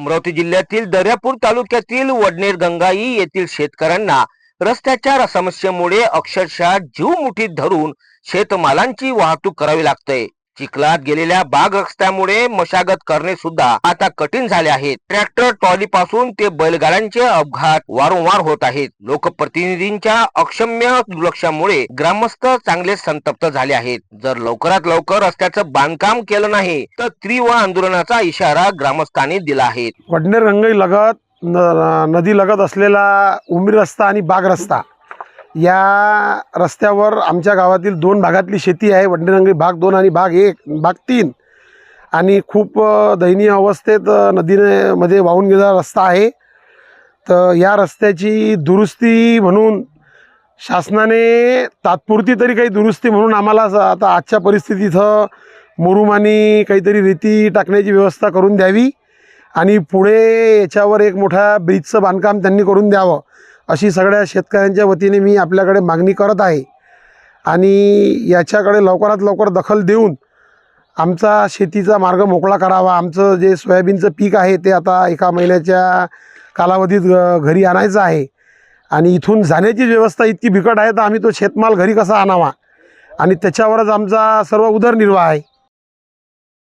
अमरावती जिल्ह्यातील दर्यापूर तालुक्यातील वडनेर गंगाई येथील शेतकऱ्यांना रस्त्याच्या समस्येमुळे अक्षरशः जीव मुठीत धरून शेतमालांची वाहतूक करावी लागते. चिखलात गेलेल्या बाग रस्त्यामुळे मशागत करणे सुद्धा आता कठीण झाले आहे ट्रॅक्टर ट्रॉली पासून ते बैलगाड्यांचे अपघात वारंवार होत आहेत. लोकप्रतिनिधींच्या अक्षम्य दुर्लक्षामुळे ग्रामस्थ चांगले संतप्त झाले आहेत. जर लवकरात लवकर रस्त्याचं बांधकाम केलं नाही तर तीव्र आंदोलनाचा इशारा ग्रामस्थांनी दिला आहे. वडनेर गंगाई लगत नदी लगत असलेला उमरी रस्ता आणि बाग रस्ता. या रस्त्यावर आमच्या गावातील दोन भागातली शेती आहे. वडनेर भाग दोन आणि भाग एक भाग तीन. आणि खूप दयनीय अवस्थेत नदीने मध्ये वाहून गेलेला रस्ता आहे. तर या रस्त्याची दुरुस्ती म्हणून शासनाने तात्पुरती तरी काही दुरुस्ती म्हणून आम्हाला आता आजच्या परिस्थितीत मुरुमानी काहीतरी रेती टाकण्याची व्यवस्था करून द्यावी. आणि पुढे याच्यावर एक मोठ्या ब्रिजचं बांधकाम त्यांनी करून द्यावं. अशी सगळ्या शेतकऱ्यांच्या वतीने मी आपल्याकडे मागणी करत आहे. आणि याच्याकडे लवकरात लवकर दखल देऊन आमचा शेतीचा मार्ग मोकळा करावा. आमचं जे सोयाबीनचं पीक आहे ते आता एका महिन्याच्या कालावधीत घ- घरी आणायचं आहे. आणि इथून जाण्याची व्यवस्था इतकी बिकट आहे तर आम्ही तो शेतमाल घरी कसा आणावा? आणि त्याच्यावरच आमचा सर्व उदरनिर्वाह आहे.